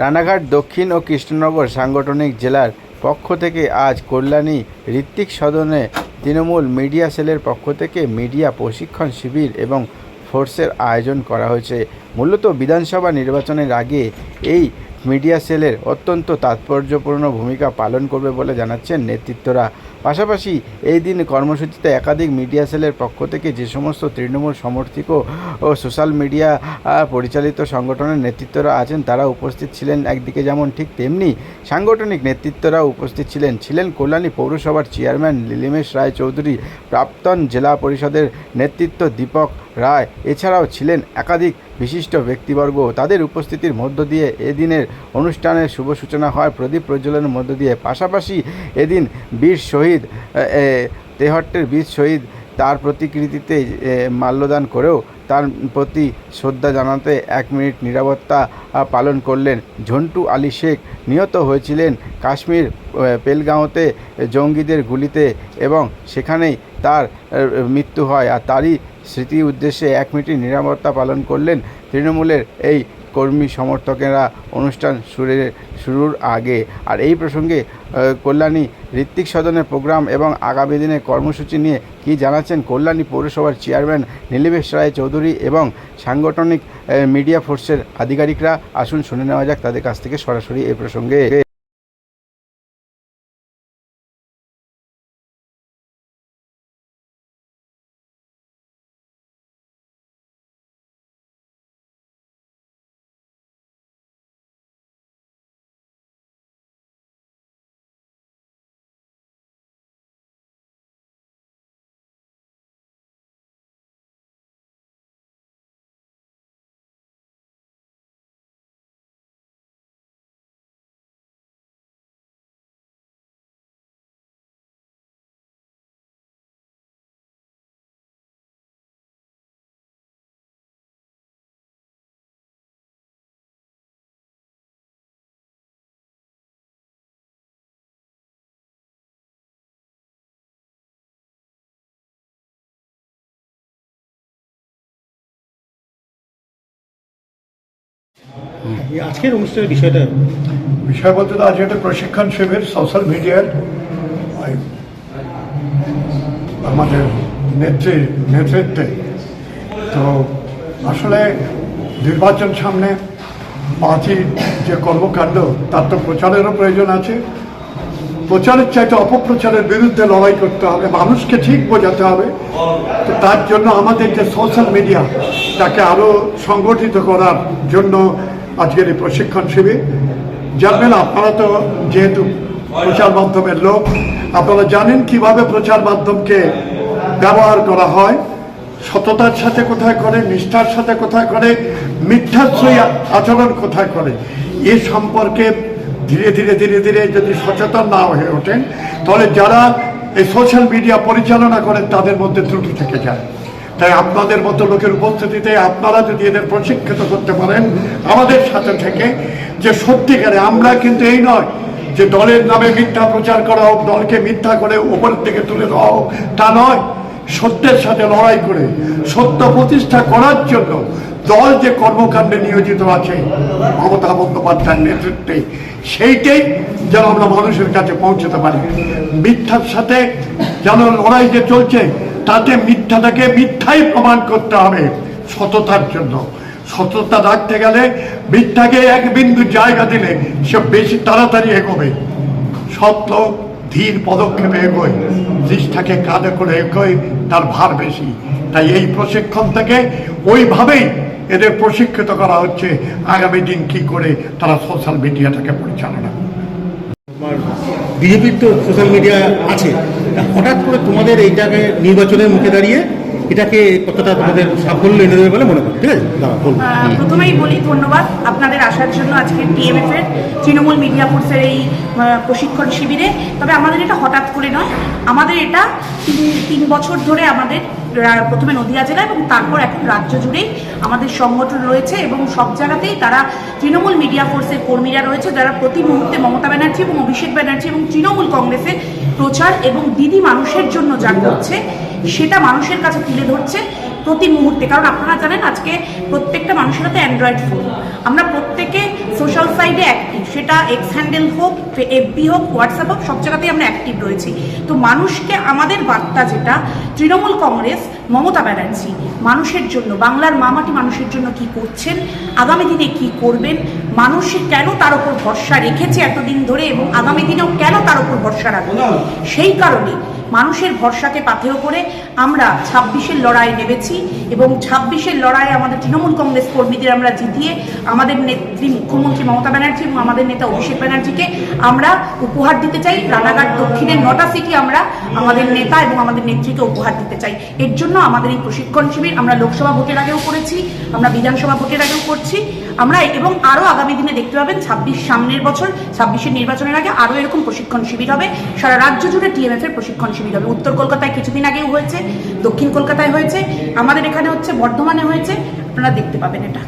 রানাঘাট, দক্ষিণ ও কৃষ্ণনগর সাংগঠনিক জেলার পক্ষ থেকে আজ কল্যাণী ঋত্বিক সদনে তৃণমূল মিডিয়া সেলের পক্ষ থেকে মিডিয়া প্রশিক্ষণ শিবির এবং ফোর্সের আয়োজন করা হয়েছে। মূলত বিধানসভা নির্বাচনের আগে এই মিডিয়া সেলের অত্যন্ত তাৎপর্যপূর্ণ ভূমিকা পালন করবে বলে জানাচ্ছেন নেতৃত্বরা। পাশাপাশি এই দিন কর্মসূচিতে একাধিক মিডিয়া সেলের পক্ষ থেকে যে সমস্ত তৃণমূল সমর্থিত ও সোশ্যাল মিডিয়া পরিচালিত সংগঠনের নেতৃত্বরা আছেন, তারা উপস্থিত ছিলেন একদিকে যেমন ঠিক তেমনি সাংগঠনিক নেতৃত্বরা উপস্থিত ছিলেন। ছিলেন কল্যাণী পৌরসভার চেয়ারম্যান লীলিমেশ রায় চৌধুরী, প্রাক্তন জেলা পরিষদের নেতৃত্ব দীপক রায়। এছাড়াও ছিলেন একাধিক বিশিষ্ট ব্যক্তিবর্গ তাদের উপস্থিতির মধ্য দিয়ে এদিনের অনুষ্ঠানের শুভ সূচনা হয়। প্রদীপ প্রজ্বলনের মধ্য দিয়ে। পাশাপাশি এদিন বীর শহীদ তেহট্টের বীর শহীদ তার প্রতিকৃতিতে মাল্যদান করেও তার প্রতি শ্রদ্ধা জানাতে এক মিনিট নিরাপত্তা পালন করলেন। ঝন্টু আলী শেখ নিহত হয়েছিলেন কাশ্মীর পেলগাঁওতে জঙ্গিদের গুলিতে এবং সেখানেই তার মৃত্যু হয় আর তারই স্মৃতি উদ্দেশ্যে এক মিনিট নিরাপত্তা পালন করলেন তৃণমূলের এই কর্মী সমর্থকেরা। অনুষ্ঠান শুরু শুরুর আগে। আর এই প্রসঙ্গে কল্যাণী ঋত্বিক সদনের প্রোগ্রাম এবং আগামী দিনের কর্মসূচি নিয়ে কি জানাচ্ছেন কল্যাণী পৌরসভার চেয়ারম্যান নীলিবেশ রায় চৌধুরী এবং সাংগঠনিক মিডিয়া ফোর্সের আধিকারিকরা? আসুন শুনে নেওয়া যাক তাদের কাছ থেকে সরাসরি এই প্রসঙ্গে। আজকের অনুষ্ঠানের বিষয়টা? বিষয় বলতে আজ একটা প্রশিক্ষণ শিবির সোশ্যাল মিডিয়ার আমাদের নেত্রী, নেতৃত্বে। তো আসলে নির্বাচন সামনে পার্টির যে কর্মকাণ্ড, তার তো প্রচারেরও প্রয়োজন আছে। প্রচারের চাইতে অপপ্রচারের বিরুদ্ধে লড়াই করতে হবে, মানুষকে ঠিক বোঝাতে হবে। তো তার জন্য আমাদের যে সোশ্যাল মিডিয়া তাকে আরও সংগঠিত করার জন্য আজকের এই প্রশিক্ষণ শিবির। জানবেন আপনারা তো যেহেতু প্রচার মাধ্যমের লোক, আপনারা জানেন কীভাবে প্রচার মাধ্যমকে ব্যবহার করা হয়, সততার সাথে কোথায় করে, নিষ্ঠার সাথে কোথায় করে, মিথ্যাশ্রয়ী আচরণ কোথায় করে, এ সম্পর্কে ধীরে ধীরে ধীরে ধীরে যদি সচেতন না হয়ে ওঠেন, তাহলে যারা এই সোশ্যাল মিডিয়া পরিচালনা করেন, তাদের মধ্যে ত্রুটি থেকে যায়। তাই আপনাদের মতো লোকের উপস্থিতিতে আপনারা যদি এদের প্রশিক্ষিত করতে পারেন, আমাদের সাথে থেকে, যে সত্যিকারে আমরা কিন্তু এই নয় যে দলের নামে মিথ্যা প্রচার করা হোক দলকে মিথ্যা করে উপরের দিকে তুলে দেওয়া হোক তা নয়। সত্যের সাথে লড়াই করে, সত্য প্রতিষ্ঠা করার জন্য দল যে কর্মকাণ্ডে নিয়োজিত আছে, মমতা বন্দ্যোপাধ্যায়ের নেতৃত্বে, সেইটাই যেন আমরা মানুষের কাছে পৌঁছতে পারি। মিথ্যার সাথে যেন লড়াই যে চলছে তাতে মিথ্যাটাকে মিথ্যাই প্রমাণ করতে হবে সততার জন্য। সততা রাখতে গেলে মিথ্যাকে এক বিন্দু জায়গা দিলে সে বেশি তাড়াতাড়ি এগোবে। সত্য ধীর পদক্ষেপে এগোয় দৃষ্টাকে কাঁধে করে এগোয়, তার ভার বেশি। তাই এই প্রশিক্ষণ থেকে ওইভাবেই এদের প্রশিক্ষিত করা হচ্ছে। আগামী দিন কি করে তারা সোশ্যাল মিডিয়াটাকে পরিচালনা বিজেপির তো সোশ্যাল মিডিয়া আছে। হঠাৎ করে তোমাদের এইটাকে নির্বাচনের মুখে দাঁড়িয়ে এটাকে কতটা তোমাদের সাফল্য এনে দেবে বলে মনে করো ঠিক আছে? প্রথমেই বলি ধন্যবাদ আপনাদের আসার জন্য আজকে টিএমএফ এর তৃণমূল মিডিয়া ফোর্সের এই প্রশিক্ষণ শিবিরে। তবে আমাদের এটা হঠাৎ করে নয়। আমাদের এটা তিন বছর ধরে আমাদের প্রথমে নদিয়া জেলা এবং তারপর এখন রাজ্য জুড়েই আমাদের সংগঠন রয়েছে এবং সব জায়গাতেই তারা তৃণমূল মিডিয়া ফোর্সের কর্মীরা রয়েছে, যারা প্রতি মুহূর্তে মমতা ব্যানার্জি এবং অভিষেক ব্যানার্জি এবং তৃণমূল কংগ্রেসের প্রচার এবং দিদি মানুষের জন্য যা করছে সেটা মানুষের কাছে তুলে ধরছে প্রতি মুহূর্তে। কারণ আপনারা জানেন আজকে প্রত্যেকটা মানুষের হাতে অ্যান্ড্রয়েড ফোন আমরা প্রত্যেকে সোশ্যাল সাইডে অ্যাক্টিভ সেটা এক্স হ্যান্ডেল হোক এফবি হোক হোয়াটসঅ্যাপ হোক সব জায়গাতেই আমরা অ্যাক্টিভ রয়েছি। তো মানুষকে আমাদের বার্তা যেটা তৃণমূল কংগ্রেস মমতা ব্যানার্জি মানুষের জন্য বাংলার মামাটি মানুষের জন্য কি করছেন আগামী দিনে কি করবেন মানুষ কেন তার উপর ভরসা রেখেছে এতদিন ধরে এবং আগামী দিনেও কেন তার উপর ভরসা রাখবে? সেই কারণে মানুষের ভরসাকে পাথেয় করে আমরা ছাব্বিশের লড়াই নেমেছি এবং ছাব্বিশের লড়াই আমাদের তৃণমূল কংগ্রেস কর্মীদের আমরা জিতিয়ে আমাদের নেত্রী মুখ্যমন্ত্রী মমতা ব্যানার্জি এবং আমাদের নেতা অভিষেক ব্যানার্জিকে আমরা উপহার দিতে চাই। রানাঘাট দক্ষিণের নটা সিটি আমরা আমাদের নেতা এবং আমাদের নেত্রীকে উপহার দিতে চাই। এর জন্য আমাদের এই প্রশিক্ষণ শিবির আমরা লোকসভা ভোটের আগেও করেছি, আমরা বিধানসভা ভোটের আগেও করছি। আমরা এবং আরও আগামী দিনে দেখতে পাবেন ছাব্বিশ সামনের বছর, ছাব্বিশের নির্বাচনের আগে আরও এরকম প্রশিক্ষণ শিবির হবে। সারা রাজ্য জুড়ে টিএমএফ এর প্রশিক্ষণ শিবির হবে। উত্তর কলকাতায় কিছুদিন আগেও হয়েছে, দক্ষিণ কলকাতায় হয়েছে, আমাদের এখানে হচ্ছে, বর্ধমানে হয়েছে, আপনারা দেখতে পাবেন এটা।